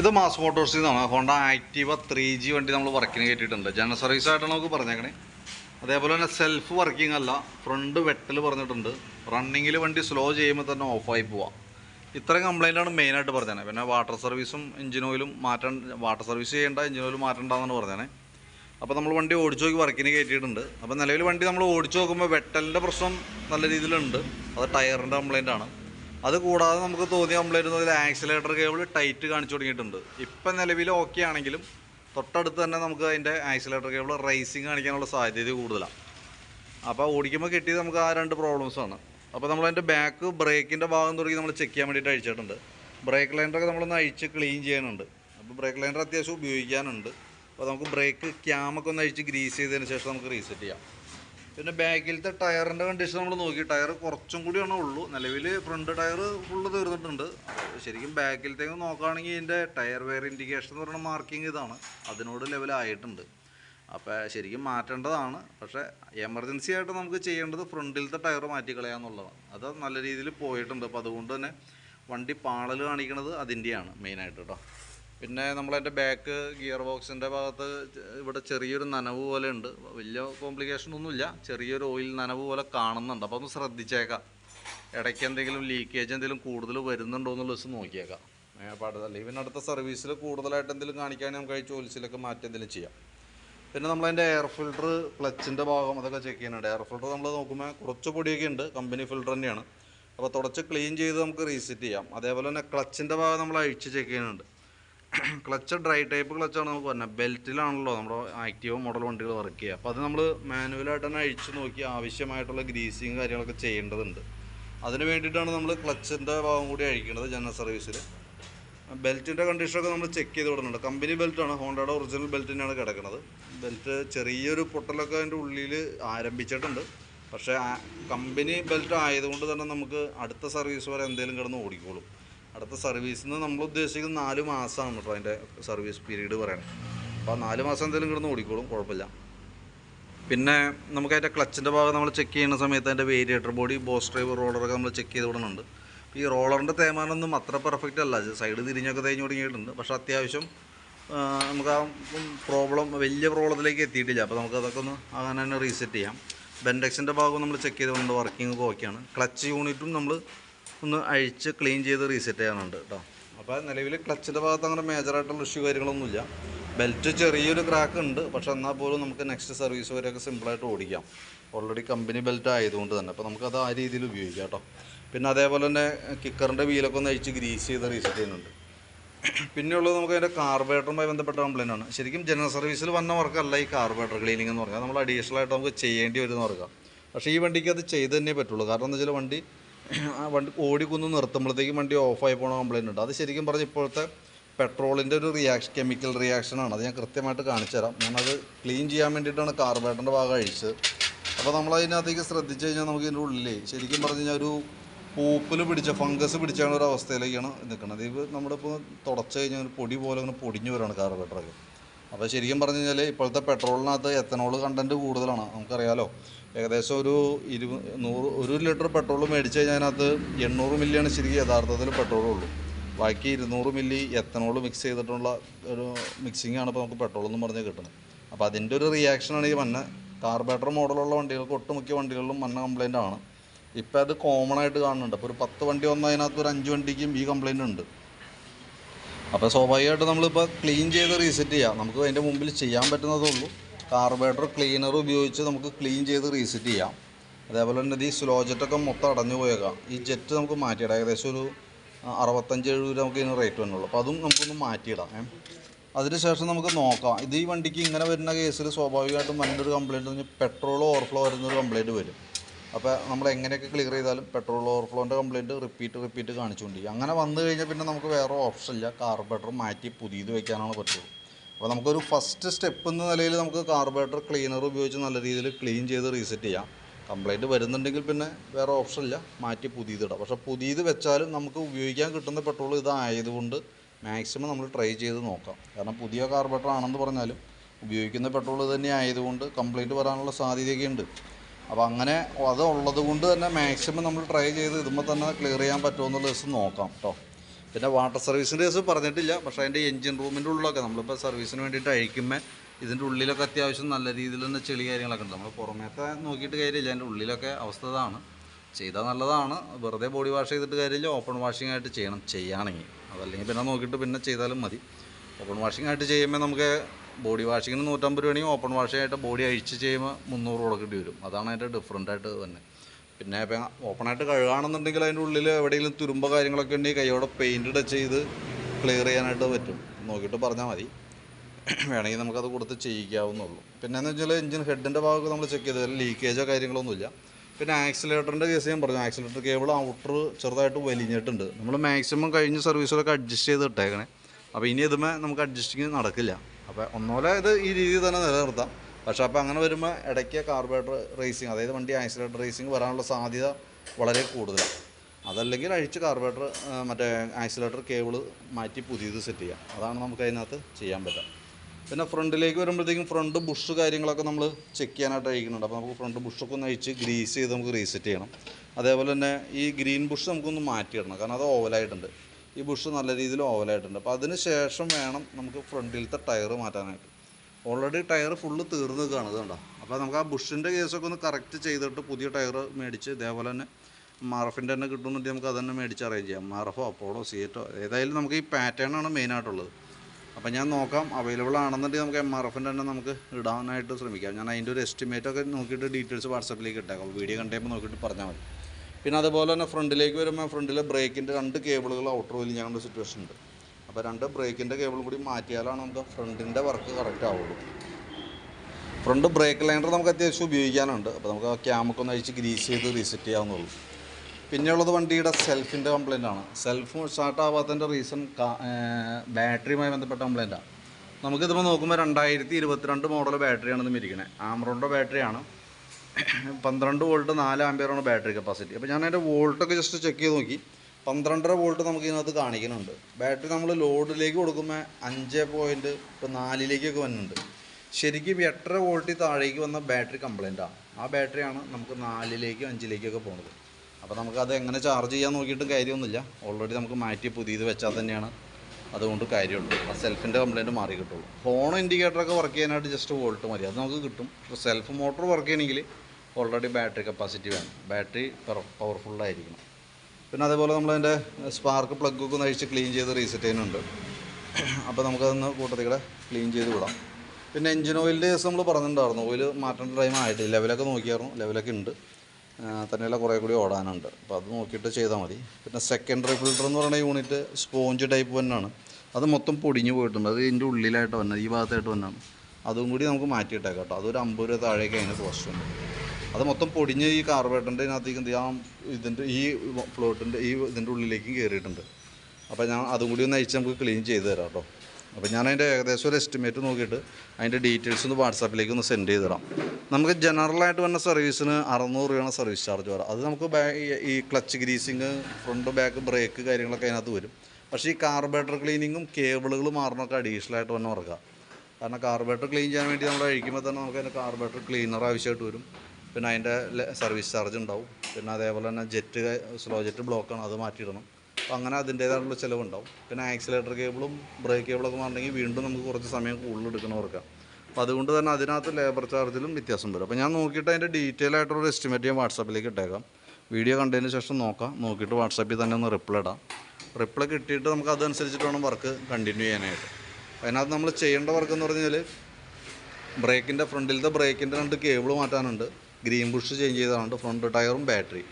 ഇത് മാസ് മോട്ടോഴ്സിൽ നിന്നാണ് Honda Activa three G വണ്ടി നമ്മൾ വർക്കിന് കയറ്റിയിട്ടുണ്ട് ജനറൽ സർവീസ് ആയിട്ടാണ് നമുക്ക് പറഞ്ഞേക്കണേ. അതേപോലെ തന്നെ സെൽഫ് വർക്കിംഗ് അല്ല ഫ്രണ്ട് വെട്ടൽ പറഞ്ഞിട്ടുണ്ട്. റണ്ണിങ്ങിൽ വണ്ടി സ്ലോ ചെയ്യുമ്പോൾ തന്നെ ഓഫായി പോവാം. ഇത്രയും കംപ്ലൈന്റാണ് മെയിനായിട്ട് പറഞ്ഞത് പിന്നെ വാട്ടർ സർവീസും എഞ്ചിൻ ഓയിലും മാറ്റാൻ വാട്ടർ സർവീസ് ചെയ്യേണ്ട എഞ്ചിൻ ഓയിൽ മാറ്റണ്ടെന്നാണ് പറഞ്ഞത് അപ്പോൾ നമ്മൾ വണ്ടി ഓടിച്ചു നോക്കി വർക്കിന് കയറ്റിയിട്ടുണ്ട് അപ്പോൾ നിലവിൽ വണ്ടി നമ്മൾ ഓടിച്ചു നോക്കുമ്പോൾ വെട്ടലിന്റെ പ്രശ്നം നല്ല രീതിയിലുണ്ട്. അത് ടയറിന്റെ കംപ്ലൈന്റ് ആണ്. അത് കൂടാതെ നമുക്ക് തോന്നിയ കംപ്ലൈന്റ് അതിൽ ആക്സിലേറ്റർ കേബിൾ ടൈറ്റ് കാണിച്ചു തുടങ്ങിയിട്ടുണ്ട്. ഇപ്പം നിലവിൽ ഓക്കെ ആണെങ്കിലും തൊട്ടടുത്ത് തന്നെ നമുക്ക് അതിന്റെ ആക്സിലേറ്റർ കേബിൾ റൈസിങ് കാണിക്കാനുള്ള സാധ്യത കൂടുതലാണ്. അപ്പോൾ ഓടിക്കുമ്പോൾ കിട്ടിയത് നമുക്ക് ആ രണ്ട് പ്രോബ്ലംസാണ് അപ്പോൾ നമ്മൾ അതിന്റെ ബാക്ക് ബ്രേക്കിന്റെ ഭാഗം തുടങ്ങി നമ്മൾ ചെക്ക് ചെയ്യാൻ വേണ്ടിയിട്ട് അഴിച്ചിട്ടുണ്ട്. ബ്രേക്ക് ലൈനറൊക്കെ നമ്മളൊന്ന് അഴിച്ച് ക്ലീൻ ചെയ്യാനുണ്ട് അപ്പോൾ ബ്രേക്ക് ലൈനർ അത്യാവശ്യം ഉപയോഗിക്കാനുണ്ട്. അപ്പോൾ നമുക്ക് ബ്രേക്ക് ക്യാമൊക്കെ ഒന്ന് അഴിച്ച് ഗ്രീസ് ചെയ്തതിന് ശേഷം നമുക്ക് റീസെറ്റ് ചെയ്യാം. പിന്നെ ബാക്കിലത്തെ ടയറിന്റെ കണ്ടീഷൻ നമ്മൾ നോക്കി. ടയർ കുറച്ചും കൂടി കൂടിയാണ് ഉള്ളൂ. നിലവിൽ ഫ്രണ്ട് ടയർ ഫുള്ള് തീർന്നിട്ടുണ്ട്. ശരിക്കും ബാക്കിലത്തേക്ക് നോക്കുകയാണെങ്കിൽ ഇതിന്റെ ടയർ വെയർ ഇൻഡിക്കേഷൻ എന്ന് പറയുന്ന മാർക്കിംഗ് ഇതാണ്. അതിനോട് ലെവലായിട്ടുണ്ട് അപ്പോൾ ശരിക്കും മാറ്റേണ്ടതാണ്. പക്ഷേ എമർജൻസി ആയിട്ട് നമുക്ക് ചെയ്യേണ്ടത് ഫ്രണ്ടിലത്തെ ടയർ മാറ്റി കളയാന്നുള്ളതാണ് അത് നല്ല രീതിയിൽ പോയിട്ടുണ്ട്. അപ്പോൾ അതുകൊണ്ട് തന്നെ വണ്ടി പാളൽ കാണിക്കുന്നത് അതിന്റെയാണ് മെയിനായിട്ട് കേട്ടോ പിന്നെ നമ്മളതിന്റെ ബാക്ക് ഗിയർ ബോക്സിന്റെ ഭാഗത്ത് ഇവിടെ ചെറിയൊരു നനവ് പോലെ ഉണ്ട്. വലിയ കോംപ്ലിക്കേഷൻ ഒന്നുമില്ല. ചെറിയൊരു ഓയിൽ നനവ് പോലെ കാണുന്നുണ്ട്. അപ്പോൾ ഒന്ന് ശ്രദ്ധിച്ചേക്കാം. ഇടയ്ക്ക് എന്തെങ്കിലും ലീക്കേജ് എന്തെങ്കിലും കൂടുതൽ വരുന്നുണ്ടോ എന്നുള്ള ദിവസം നോക്കിയേക്കാം. അപ്പോൾ അടുത്ത അല്ലെങ്കിൽ പിന്നെ അടുത്ത സർവീസിൽ കൂടുതലായിട്ട് എന്തെങ്കിലും കാണിക്കാൻ നമുക്ക് അതിൽ ഓയിൽസിലൊക്കെ മാറ്റി എന്തെങ്കിലും ചെയ്യാം. പിന്നെ നമ്മളതിന്റെ എയർ ഫിൽട്ടർ ക്ലച്ചിന്റെ ഭാഗം അതൊക്കെ ചെക്ക് ചെയ്യുന്നുണ്ട്. എയർ ഫിൽട്ടർ നമ്മൾ നോക്കുമ്പോൾ കുറച്ച് പൊടിയൊക്കെ ഉണ്ട്. കമ്പനി ഫിൽട്ടർ തന്നെയാണ്. അപ്പോൾ തുടച്ച് ക്ലീൻ ചെയ്ത് നമുക്ക് റീസെറ്റ് ചെയ്യാം. അതേപോലെ തന്നെ ക്ലച്ചിന്റെ ഭാഗം നമ്മൾ അഴിച്ച് ചെക്ക് ചെയ്യുന്നുണ്ട്. ക്ലച്ച് ഡ്രൈ ടൈപ്പ് ക്ലച്ചാണ് നമുക്ക് പറഞ്ഞത്. ബെൽറ്റിലാണല്ലോ നമ്മുടെ ആക്റ്റീവ് മോഡൽ വണ്ടികൾ വർക്ക് ചെയ്യുക. അപ്പോൾ അത് നമ്മൾ മാനുവലായിട്ട് തന്നെ അഴിച്ചു നോക്കി ആവശ്യമായിട്ടുള്ള ഗ്രീസിങ് കാര്യങ്ങളൊക്കെ ചെയ്യേണ്ടതുണ്ട്. അതിന് വേണ്ടിയിട്ടാണ് നമ്മൾ ക്ലച്ചിന്റെ ഭാഗം കൂടി അഴിക്കുന്നത് ജനറൽ സർവീസിൽ ബെൽറ്റിന്റെ കണ്ടീഷനൊക്കെ നമ്മൾ ചെക്ക് ചെയ്ത് വിടുന്നുണ്ട് കമ്പനി ബെൽറ്റാണ് ഹോണ്ടയുടെ ഒറിജിനൽ ബെൽറ്റ് തന്നെയാണ് കിടക്കുന്നത്. ബെൽറ്റ് ചെറിയൊരു പൊട്ടലൊക്കെ അതിന്റെ ഉള്ളിൽ ആരംഭിച്ചിട്ടുണ്ട്. പക്ഷേ കമ്പനി ബെൽറ്റ് ആയതുകൊണ്ട് തന്നെ നമുക്ക് അടുത്ത സർവീസ് വരെ എന്തെങ്കിലും കിടന്ന് ഓടിക്കോളും. അടുത്ത സർവീസിൽ നമ്മൾ ഉദ്ദേശിക്കുന്ന നാല് മാസമാണ് കേട്ടോ അതിന്റെ സർവീസ് പീരീഡ് പറയുന്നത് അപ്പോൾ നാല് മാസം എന്തെങ്കിലും കിടന്ന് ഓടിക്കോളും കുഴപ്പമില്ല. പിന്നെ നമുക്ക് അതിന്റെ ക്ലച്ചിന്റെ ഭാഗം നമ്മൾ ചെക്ക് ചെയ്യുന്ന സമയത്ത് അതിന്റെ വേരിയേറ്റർ ബോഡി ബോസ് ഡ്രൈവർ റോളറൊക്കെ നമ്മൾ ചെക്ക് ചെയ്ത് വിടുന്നുണ്ട് ഈ റോളറിന്റെ തേമാനൊന്നും അത്ര പെർഫെക്റ്റ് അല്ല. സൈഡ് തിരിഞ്ഞൊക്കെ തേഞ്ഞ് തുടങ്ങിയിട്ടുണ്ട് പക്ഷേ അത്യാവശ്യം നമുക്ക് ആ പ്രോബ്ലം വലിയ പ്രോബ്ലത്തിലേക്ക് എത്തിയിട്ടില്ല. അപ്പോൾ നമുക്ക് അതൊക്കെ ഒന്ന് അങ്ങനെ തന്നെ റീസെറ്റ് ചെയ്യാം. ബെൻഡെക്സിന്റെ ഭാഗം നമ്മൾ ചെക്ക് ചെയ്തുകൊണ്ട് വർക്കിംഗ് ഒക്കെ ഓക്കെയാണ് ക്ലച്ച് യൂണിറ്റും നമ്മൾ ഒന്ന് അഴിച്ച് ക്ലീൻ ചെയ്ത് റീസെറ്റ് ചെയ്യാനുണ്ട് കേട്ടോ. അപ്പോൾ നിലവിൽ ക്ലച്ചിന്റെ ഭാഗത്ത് അങ്ങനെ മേജറായിട്ടുള്ള ഇഷ്യൂ കാര്യങ്ങളൊന്നുമില്ല. ബെൽറ്റ് ചെറിയൊരു ക്രാക്ക് ഉണ്ട്. പക്ഷെ എന്നാൽ പോലും നമുക്ക് നെക്സ്റ്റ് സർവീസ് വരെയൊക്കെ സിമ്പിളായിട്ട് ഓടിക്കാം. ഓൾറെഡി കമ്പനി ബെൽറ്റ് ആയതുകൊണ്ട് തന്നെ. അപ്പോൾ നമുക്കത് ആ രീതിയിൽ ഉപയോഗിക്കാം കേട്ടോ. പിന്നെ അതേപോലെ തന്നെ കിക്കറിന്റെ വീലൊക്കെ ഒന്ന് അഴിച്ച് ഗ്രീസ് ചെയ്ത് റീസെറ്റ് ചെയ്യുന്നുണ്ട്. പിന്നെയുള്ളത് നമുക്ക് അതിന്റെ കാർബറേറ്ററുമായി ബന്ധപ്പെട്ട കംപ്ലൈന്റ് ആണ്. ശരിക്കും ജനറൽ സർവീസിൽ വന്ന വർക്കല്ല ഈ കാർബറേറ്റർ ക്ലീനിങ് എന്ന് പറഞ്ഞാൽ നമ്മൾ അഡീഷണൽ ആയിട്ട് നമുക്ക് ചെയ്യേണ്ടി വരുന്ന വർക്കാണ് പക്ഷേ ഈ വണ്ടിക്ക് അത് ചെയ്ത് തന്നെ പറ്റുള്ളൂ. കാരണം എന്താ വെച്ചാൽ വണ്ടി വണ്ടി ഓടിക്കുന്ന് നിർത്തുമ്പോഴത്തേക്കും വണ്ടി ഓഫായി പോണ കംപ്ലൈന്റ് ഉണ്ട്. അത് ശരിക്കും പറഞ്ഞ ഇപ്പോഴത്തെ പെട്രോളിന്റെ ഒരു റിയാക്ഷൻ കെമിക്കൽ റിയാക്ഷനാണ് അത് ഞാൻ കൃത്യമായിട്ട് കാണിച്ചു തരാം. ഞാനത് ക്ലീൻ ചെയ്യാൻ വേണ്ടിയിട്ടാണ് കാർബേറ്ററിന്റെ ഭാഗം അഴിച്ചത്. അപ്പോൾ നമ്മൾ അതിനകത്തേക്ക് ശ്രദ്ധിച്ചു കഴിഞ്ഞാൽ നമുക്ക് ഇതിന്റെ ഉള്ളിൽ ശരിക്കും പറഞ്ഞു കഴിഞ്ഞാൽ ഒരു പൂപ്പിൽ പിടിച്ച ഫംഗസ് പിടിച്ചാണ് ഒരു അവസ്ഥയിലേക്കാണ് നിൽക്കുന്നത്. ഇത് നമ്മുടെ ഇപ്പോൾ തുടച്ച് കഴിഞ്ഞാൽ ഒരു പൊടി പോലെ അങ്ങനെ പൊടിഞ്ഞു വരാണ് കാർബേറ്ററൊക്കെ അപ്പോൾ ശരിക്കും പറഞ്ഞു കഴിഞ്ഞാൽ ഇപ്പോഴത്തെ പെട്രോളിനകത്ത് എത്തനോൾ കണ്ടന്റ് കൂടുതലാണ്. നമുക്കറിയാലോ. ഏകദേശം ഒരു ഇരു നൂറ് ഒരു ലിറ്റർ പെട്രോൾ മേടിച്ച് കഴിഞ്ഞാൽ അതിനകത്ത് എണ്ണൂറ് മില്ലിയാണ് ശരിക്കും യഥാർത്ഥത്തിൽ പെട്രോൾ ഉള്ളൂ. ബാക്കി ഇരുന്നൂറ് മില്ലി എത്തനോൾ മിക്സ് ചെയ്തിട്ടുള്ള ഒരു മിക്സിംഗ് ആണ് ഇപ്പോൾ നമുക്ക് പെട്രോൾ എന്ന് പറഞ്ഞ് കിട്ടുന്നത്. അപ്പോൾ അതിന്റെ ഒരു റിയാക്ഷനാണ് ഈ മഞ്ഞ കാർബേറ്റർ മോഡലുള്ള വണ്ടികൾക്ക് ഒട്ടുമിക്ക വണ്ടികളിലും മഞ്ഞ കംപ്ലൈന്റ് ആണ്. ഇപ്പോൾ അത് കോമൺ ആയിട്ട് കാണുന്നുണ്ട്. അപ്പോൾ ഒരു പത്ത് വണ്ടി വന്നാൽ അതിനകത്ത് ഒരു അഞ്ച് വണ്ടിക്കും ഈ കംപ്ലൈന്റ് ഉണ്ട്. അപ്പോൾ സ്വാഭാവികമായിട്ട് നമ്മളിപ്പോൾ ക്ലീൻ ചെയ്ത് റീസെറ്റ് ചെയ്യാം. നമുക്ക് അതിന്റെ മുമ്പിൽ ചെയ്യാൻ പറ്റുന്നതേ ഉള്ളൂ. കാർബറേറ്റർ ക്ലീനർ ഉപയോഗിച്ച് നമുക്ക് ക്ലീൻ ചെയ്ത് റീസെറ്റ് ചെയ്യാം. അതേപോലെ തന്നെ ഈ സ്ലോ ജെറ്റൊക്കെ മൊത്തം അടഞ്ഞു പോയേക്കാം. ഈ ജെറ്റ് നമുക്ക് മാറ്റിയിടാം. ഏകദേശം ഒരു അറുപത്തഞ്ച് എഴുപത് രൂപ നമുക്ക് ഇതിന് റേറ്റ് വന്നുള്ളൂ അപ്പോൾ അതും നമുക്കൊന്ന് മാറ്റിയിടാം. അതിനുശേഷം നമുക്ക് നോക്കാം. ഇത് ഈ വണ്ടിക്ക് ഇങ്ങനെ വരുന്ന കേസിൽ സ്വാഭാവികമായിട്ടും നല്ലൊരു കംപ്ലയിന്റ് പറഞ്ഞാൽ പെട്രോൾ ഓവർഫ്ലോ വരുന്നൊരു കംപ്ലയിന്റ് വരും. അപ്പോൾ നമ്മൾ എങ്ങനെയൊക്കെ ക്ലിയർ ചെയ്താലും പെട്രോൾ ഓവർഫ്ലോന്റെ കംപ്ലയിന്റ് റിപ്പീറ്റ് റിപ്പീറ്റ് കാണിച്ചുകൊണ്ടിരിക്കും. അങ്ങനെ വന്നു കഴിഞ്ഞാൽ പിന്നെ നമുക്ക് വേറെ ഓപ്ഷൻ ഇല്ല. കാർബറേറ്റർ മാറ്റി പുതിയത് വയ്ക്കാനാണ് പറ്റുള്ളൂ. അപ്പോൾ നമുക്കൊരു ഫസ്റ്റ് സ്റ്റെപ്പ് എന്ന നിലയിൽ നമുക്ക് കാർബറേറ്റർ ക്ലീനർ ഉപയോഗിച്ച് നല്ല രീതിയിൽ ക്ലീൻ ചെയ്ത് റീസെറ്റ് ചെയ്യാം. കംപ്ലൈന്റ് വരുന്നുണ്ടെങ്കിൽ പിന്നെ വേറെ ഓപ്ഷൻ ഇല്ല. മാറ്റി പുതിയത് ഇടാം. പക്ഷേ പുതിയത് വെച്ചാലും നമുക്ക് ഉപയോഗിക്കാൻ കിട്ടുന്ന പെട്രോൾ ഇതായതുകൊണ്ട് മാക്സിമം നമ്മൾ ട്രൈ ചെയ്ത് നോക്കാം. കാരണം പുതിയ കാർബറേറ്റർ ആണെന്ന് പറഞ്ഞാലും ഉപയോഗിക്കുന്ന പെട്രോൾ തന്നെ ആയതുകൊണ്ട് കംപ്ലൈന്റ് വരാനുള്ള സാധ്യതയൊക്കെ ഉണ്ട് അപ്പോൾ അങ്ങനെ അത് ഉള്ളത് കൊണ്ട് തന്നെ മാക്സിമം നമ്മൾ ട്രൈ ചെയ്ത് ഇതുമ്പോൾ തന്നെ ക്ലിയർ ചെയ്യാൻ പറ്റുമോ എന്നുള്ള ദിവസം നോക്കാം കേട്ടോ പിന്നെ വാട്ടർ സർവീസിന്റെ കേസ് പറഞ്ഞിട്ടില്ല. പക്ഷേ അതിന്റെ എൻജിൻ റൂമിന്റെ ഉള്ളിലൊക്കെ നമ്മളിപ്പോൾ സർവീസിന് വേണ്ടിയിട്ട് അഴിക്കുമ്പോൾ ഇതിന്റെ ഉള്ളിലൊക്കെ അത്യാവശ്യം നല്ല രീതിയിൽ തന്നെ ചെളി കാര്യങ്ങളൊക്കെ ഉണ്ട്. നമ്മൾ പുറമേത്തെ നോക്കിയിട്ട് കാര്യമില്ല. അതിന്റെ ഉള്ളിലൊക്കെ അവസ്ഥ ഇതാണ്. ചെയ്താൽ നല്ലതാണ്. വെറുതെ ബോഡി വാഷ് ചെയ്തിട്ട് കാര്യമില്ല. ഓപ്പൺ വാഷിംഗ് ആയിട്ട് ചെയ്യണം ചെയ്യുകയാണെങ്കിൽ അതല്ലെങ്കിൽ പിന്നെ നോക്കിയിട്ട് പിന്നെ ചെയ്താലും മതി. ഓപ്പൺ വാഷിംഗ് ആയിട്ട് ചെയ്യുമ്പോൾ നമുക്ക് ബോഡി വാഷിങ്ങിന് നൂറ്റമ്പത് രൂപയാണെങ്കിൽ ഓപ്പൺ വാഷിംഗ് ആയിട്ട് ബോഡി അഴിച്ച് ചെയ്യുമ്പോൾ മുന്നൂറ് കൊടുക്കേണ്ടി വരും. അതാണ് അതിന്റെ ഡിഫറന്റ് ആയിട്ട് തന്നെ. പിന്നെ ഇപ്പം ഓപ്പണായിട്ട് കഴുകുകയാണെന്നുണ്ടെങ്കിൽ അതിന്റെ ഉള്ളിൽ എവിടെയെങ്കിലും തുരുമ്പ കാര്യങ്ങളൊക്കെ ഉണ്ടെങ്കിൽ കൈയോടെ പെയിന്റ് ടച്ച് ചെയ്ത് ക്ലിയർ ചെയ്യാനായിട്ട് പറ്റും. നോക്കിയിട്ട് പറഞ്ഞാൽ മതി. വേണമെങ്കിൽ നമുക്കത് കൊടുത്ത് ചെയ്യിക്കാവുന്നുള്ളൂ പിന്നെ എന്ന് വെച്ചാൽ എഞ്ചിൻ ഹെഡിന്റെ ഭാഗമൊക്കെ നമ്മൾ ചെക്ക് ചെയ്ത് ലീക്കേജോ കാര്യങ്ങളൊന്നുമില്ല. പിന്നെ ആക്സിലേറ്ററിന്റെ കേസ് ഞാൻ പറഞ്ഞു. ആക്സിലേറ്റർ കേബിൾ ഔട്ടർ ചെറുതായിട്ട് വലിഞ്ഞിട്ടുണ്ട്. നമ്മൾ മാക്സിമം കഴിഞ്ഞ സർവീസിലൊക്കെ അഡ്ജസ്റ്റ് ചെയ്ത് ഇട്ടേക്കണേ. അപ്പോൾ ഇനി ഇതുമേ നമുക്ക് അഡ്ജസ്റ്റിങ് നടക്കില്ല. അപ്പോൾ ഒന്നുമല്ല ഇത് ഈ രീതിയിൽ തന്നെ നിലനിർത്താം. പക്ഷേ അപ്പോൾ അങ്ങനെ വരുമ്പോൾ ഇടയ്ക്ക് കാർബറേറ്റർ റേസിങ് അതായത് വണ്ടി ആക്സിലേറ്റർ റേസിങ് വരാനുള്ള സാധ്യത വളരെ കൂടുതലാണ് അതല്ലെങ്കിൽ അഴിച്ച് കാർബറേറ്റർ മറ്റേ ആക്സിലേറ്റർ കേബിൾ മാറ്റി പുതിയത് സെറ്റ് ചെയ്യാം. അതാണ് നമുക്ക് അതിനകത്ത് ചെയ്യാൻ പറ്റുക. പിന്നെ ഫ്രണ്ടിലേക്ക് വരുമ്പോഴത്തേക്കും ഫ്രണ്ട് ബുഷ് കാര്യങ്ങളൊക്കെ നമ്മൾ ചെക്ക് ചെയ്യാനായിട്ട് അയക്കുന്നുണ്ട്. അപ്പോൾ നമുക്ക് ഫ്രണ്ട് ബുഷൊക്കെ ഒന്ന് അഴിച്ച് ഗ്രീസ് ചെയ്ത് നമുക്ക് റീസെറ്റ് ചെയ്യണം. അതേപോലെ തന്നെ ഈ ഗ്രീൻ ബുഷ് നമുക്കൊന്ന് മാറ്റിയിടണം. കാരണം അത് ഓവലായിട്ടുണ്ട് ഈ ബുഷ് നല്ല രീതിയിൽ ഓവലായിട്ടുണ്ട് അപ്പോൾ അതിന് ശേഷം വേണം നമുക്ക് ഫ്രണ്ടിലത്തെ ടയർ മാറ്റാനായിട്ട്. ഓൾറെഡി ടയർ ഫുള്ള് തീർന്ന് നിൽക്കുകയാണ് ഇത് അപ്പോൾ നമുക്ക് ആ ബുഷിന്റെ കേസൊക്കെ ഒന്ന് കറക്റ്റ് ചെയ്തിട്ട് പുതിയ ടയർ മേടിച്ച് ഇതേപോലെ തന്നെ മാറഫിന്റെ തന്നെ കിട്ടുന്നുണ്ടെങ്കിൽ നമുക്ക് അതന്നെ മേടിച്ച് അറേഞ്ച് ചെയ്യാം. മാറഫോ അപ്പോളോ സീറ്റോ ഏതായാലും നമുക്ക് ഈ പാറ്റേൺ ആണ് മെയിനായിട്ടുള്ളത് അപ്പോൾ ഞാൻ നോക്കാം അവൈലബിൾ ആണെന്നുണ്ടെങ്കിൽ നമുക്ക് എം ആർ എഫിന്റെ തന്നെ നമുക്ക് ഇടാനായിട്ട് ശ്രമിക്കാം. ഞാൻ അതിന്റെ ഒരു എസ്റ്റിമേറ്റ് ഒക്കെ നോക്കിയിട്ട് ഡീറ്റെയിൽസ് വാട്സപ്പിലേക്ക് ഇട്ടേക്കാം. വീഡിയോ കണ്ടുമ്പോൾ നോക്കിയിട്ട് പറഞ്ഞാൽ മതി. പിന്നെ അതുപോലെ തന്നെ ഫ്രണ്ടിലേക്ക് വരുമ്പോൾ ഫ്രണ്ടിലെ ബ്രേക്കിന്റെ രണ്ട് കേബിളുകൾ ഔട്ടർ വലിഞ്ഞാണ്ട് സിറ്റുവേഷൻ ഉണ്ട്. അപ്പോൾ രണ്ട് ബ്രേക്കിന്റെ കേബിൾ കൂടി മാറ്റിയാലാണ് നമുക്ക് ഫ്രണ്ടിന്റെ വർക്ക് കറക്റ്റ് ആവുള്ളൂ. ഫ്രണ്ട് ബ്രേക്ക് ലൈനർ നമുക്ക് അത്യാവശ്യം ഉപയോഗിക്കാനുണ്ട്. അപ്പോൾ നമുക്ക് ആ ക്യാമൊക്കെ ഒന്ന് അഴിച്ച് ഗ്രീസ് ചെയ്ത് റീസെറ്റ് ചെയ്യാവുന്നുള്ളൂ പിന്നെയുള്ളത് വണ്ടിയുടെ സെൽഫിന്റെ കംപ്ലൈന്റ് ആണ്. സെൽഫ് സ്റ്റാർട്ട് ആവാത്തതിന്റെ റീസൺ ബാറ്ററിയുമായി ബന്ധപ്പെട്ട കംപ്ലൈന്റാണ് നമുക്കിതിപ്പോൾ നോക്കുമ്പോൾ രണ്ടായിരത്തി ഇരുപത്തിരണ്ട് മോഡൽ ബാറ്ററിയാണ് ഇന്ന് ഇരിക്കുന്നത് ആമറോണിന്റെ ബാറ്ററിയാണ് പന്ത്രണ്ട് വോൾട്ട് നാല് ആംബിയറാണ് ബാറ്ററി കപ്പാസിറ്റി അപ്പോൾ ഞാൻ അതിന്റെ വോൾട്ടൊക്കെ ജസ്റ്റ് ചെക്ക് ചെയ്ത് നോക്കി. പന്ത്രണ്ടര വോൾട്ട് നമുക്ക് ഇതിനകത്ത് കാണിക്കുന്നുണ്ട്. ബാറ്ററി നമ്മൾ ലോഡിലേക്ക് കൊടുക്കുമ്പോൾ അഞ്ച് പോയിന്റ് ഇപ്പോൾ നാലിലേക്കൊക്കെ വന്നിട്ടുണ്ട്. ശരിക്കും എട്ടര വോൾട്ടിൽ താഴേക്ക് വന്ന ബാറ്ററി കംപ്ലൈന്റാണ് ആ. ബാറ്ററിയാണ് നമുക്ക് നാലിലേക്കും അഞ്ചിലേക്കൊക്കെ പോകുന്നത് അപ്പോൾ നമുക്കത് എങ്ങനെ ചാർജ് ചെയ്യാൻ നോക്കിയിട്ടും കാര്യമൊന്നുമില്ല. ഓൾറെഡി നമുക്ക് മാറ്റി പുതിയത് വെച്ചാൽ തന്നെയാണ് അതുകൊണ്ട് കാര്യമുള്ളൂ. ആ സെൽഫിന്റെ കംപ്ലൈന്റ് മാറി കിട്ടുള്ളൂ. ഹോൺ ഇൻഡിക്കേറ്ററൊക്കെ വർക്ക് ചെയ്യാനായിട്ട് ജസ്റ്റ് വോൾട്ട് മതി. അത് നമുക്ക് കിട്ടും. സെൽഫ് മോട്ടോർ വർക്ക് ചെയ്യണമെങ്കിൽ ഓൾറെഡി ബാറ്ററി കപ്പാസിറ്റി വേണം. ബാറ്ററി പവർഫുള്ളായിരിക്കണം പിന്നെ അതേപോലെ നമ്മളതിന്റെ സ്പാർക്ക് പ്ലഗൊക്കെ ഒന്ന് അഴിച്ച് ക്ലീൻ ചെയ്ത് റീസെറ്റ് ചെയ്യുന്നുണ്ട്. അപ്പോൾ നമുക്കതൊന്ന് കൂട്ടത്തിക്കൂടെ ക്ലീൻ ചെയ്ത് വിടാം. പിന്നെ എഞ്ചിൻ ഓയിലിന്റെ കേസ് നമ്മൾ പറഞ്ഞിട്ടുണ്ടായിരുന്നു. ഓയിൽ മാറ്റേണ്ട ടൈം ആയിട്ട് ലെവലൊക്കെ നോക്കിയായിരുന്നു. ലെവലൊക്കെ ഉണ്ട്. തന്നെയല്ല കുറേ കൂടി ഓടാനുണ്ട്. അപ്പോൾ അത് നോക്കിയിട്ട് ചെയ്താൽ മതി. പിന്നെ സെക്കൻഡറി ഫിൽറ്റർ എന്ന് പറയുന്ന യൂണിറ്റ് സ്പോഞ്ച് ടൈപ്പ് തന്നെയാണ് അത് മൊത്തം പൊടിഞ്ഞു പോയിട്ടുണ്ട്. അത് ഇതിന്റെ ഉള്ളിലായിട്ട് വന്നത് ഈ ഭാഗത്തായിട്ട് വന്നാണ്. അതും കൂടി നമുക്ക് മാറ്റിയിട്ടേക്കാം കേട്ടോ. അതൊരു അമ്പത് രൂപ താഴേക്ക് അതിന് കോസ്റ്റ് ഉണ്ട്. അത് മൊത്തം പൊടിഞ്ഞ് ഈ കാർബേറ്ററിന്റെ ഇതിനകത്തേക്ക് എന്ത് ചെയ്യാം? ഇതിന്റെ ഈ ഫ്ലോട്ടിന്റെ ഈ ഇതിന്റെ ഉള്ളിലേക്കും കയറിയിട്ടുണ്ട് അപ്പോൾ ഞാൻ അതും കൂടി ഒന്ന് അയച്ച് നമുക്ക് ക്ലീൻ ചെയ്ത് തരാം കേട്ടോ. അപ്പോൾ ഞാൻ അതിന്റെ ഏകദേശം ഒരു എസ്റ്റിമേറ്റ് നോക്കിയിട്ട് അതിന്റെ ഡീറ്റെയിൽസ് ഒന്ന് വാട്സാപ്പിലേക്ക് ഒന്ന് സെൻഡ് ചെയ്ത് തരാം. നമുക്ക് ജനറലായിട്ട് വന്ന സർവീസിന് അറുന്നൂറ് രൂപയാണ് സർവീസ് ചാർജ് വരാം. അത് നമുക്ക് ഈ- clutch greasing front back brake കാര്യങ്ങളൊക്കെ അതിനകത്ത് വരും. പക്ഷേ ഈ കാർബേറ്റർ ക്ലീനിങ്ങും കേബിളുകൾ മാറണമൊക്കെ അഡീഷണൽ ആയിട്ട് വന്ന് വർക്കാം കാരണം കാർബേറ്റർ ക്ലീൻ ചെയ്യാൻ വേണ്ടി നമ്മൾ അഴിക്കുമ്പോൾ തന്നെ നമുക്ക് അതിന്റെ കാർബേറ്റർ ക്ലീനർ ആവശ്യമായിട്ട് വരും. പിന്നെ അതിന്റെ സർവീസ് ചാർജ് ഉണ്ടാവും. പിന്നെ അതേപോലെ തന്നെ ജെറ്റ് സ്ലോ ജെറ്റ് ബ്ലോക്കാണ് അത് മാറ്റിയിടണം. അപ്പോൾ അങ്ങനെ അതിന്റേതായിട്ടുള്ള ചിലവുണ്ടാവും. പിന്നെ ആക്സിലേറ്റർ കേബിളും ബ്രേക്ക് കേബിളൊക്കെ മാറണമെങ്കിൽ വീണ്ടും നമുക്ക് കുറച്ച് സമയം കൂടുതൽ എടുക്കണവർക്കാം അപ്പോൾ അതുകൊണ്ട് തന്നെ അതിനകത്ത് ലേബർ ചാർജിലും വ്യത്യാസം വരും. അപ്പോൾ ഞാൻ നോക്കിയിട്ട് അതിന്റെ ഡീറ്റെയിൽ ആയിട്ടുള്ള എസ്റ്റിമേറ്റ് ഞാൻ വാട്സാപ്പിലേക്ക് ഇട്ടേക്കാം. വീഡിയോ കണ്ടതിന് ശേഷം നോക്കാം. നോക്കിയിട്ട് വാട്സാപ്പിൽ തന്നെ ഒന്ന് റിപ്ലൈ ഇടാം. റിപ്ലൈ കിട്ടിയിട്ട് നമുക്ക് അതനുസരിച്ചിട്ട് വേണം വർക്ക് കണ്ടിന്യൂ ചെയ്യാനായിട്ട്. അതിനകത്ത് നമ്മൾ ചെയ്യേണ്ട വർക്ക് എന്ന് പറഞ്ഞാൽ ബ്രേക്കിന്റെ ഫ്രണ്ടിലത്തെ ബ്രേക്കിന്റെ രണ്ട് കേബിൾ മാറ്റാനുണ്ട്. ഗ്രീൻ ബുഷ് ചേഞ്ച് ചെയ്തതാണ് ഫ്രണ്ട് ടയറും ബാറ്ററി.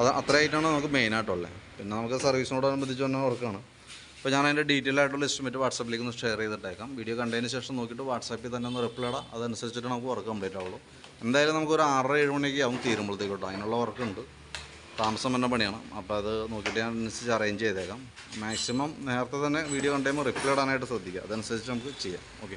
അത് അത്രയായിട്ടാണ് നമുക്ക് മെയിനായിട്ടുള്ളത് പിന്നെ നമുക്ക് സർവീസിനോടനുബന്ധിച്ച് തന്നെ വർക്കാണ്. അപ്പോൾ ഞാൻ അതിന്റെ ഡീറ്റെയിൽ ആയിട്ടുള്ള എസ്റ്റിമേറ്റ് വാട്സാപ്പിലേക്ക് ഒന്ന് ഷെയർ ചെയ്തിട്ടേക്കാം. വീഡിയോ കണ്ടതിന് ശേഷം നോക്കിയിട്ട് വാട്സാപ്പിൽ തന്നെ ഒന്ന് റിപ്ലൈ ഇടാം. അതനുസരിച്ചിട്ട് നമുക്ക് വർക്ക് കംപ്ലീറ്റ് ആവുള്ളൂ. എന്തായാലും നമുക്ക് ഒരു ആറര ഏഴ് മണിക്ക് ആവും തീരുമ്പോഴത്തേക്ക് കേട്ടോ അതിനുള്ള ഉറക്കുണ്ട് താമസം വന്ന പണിയാണ്. അപ്പോൾ അത് നോക്കിയിട്ട് ഞാൻ അനുസരിച്ച് അറേഞ്ച് ചെയ്തേക്കാം. മാക്സിമം നേരത്തെ തന്നെ വീഡിയോ കണ്ടുമ്പോൾ റിപ്ലൈ ഇടാനായിട്ട് ശ്രദ്ധിക്കുക. അതനുസരിച്ച് നമുക്ക് ചെയ്യാം. ഓക്കെ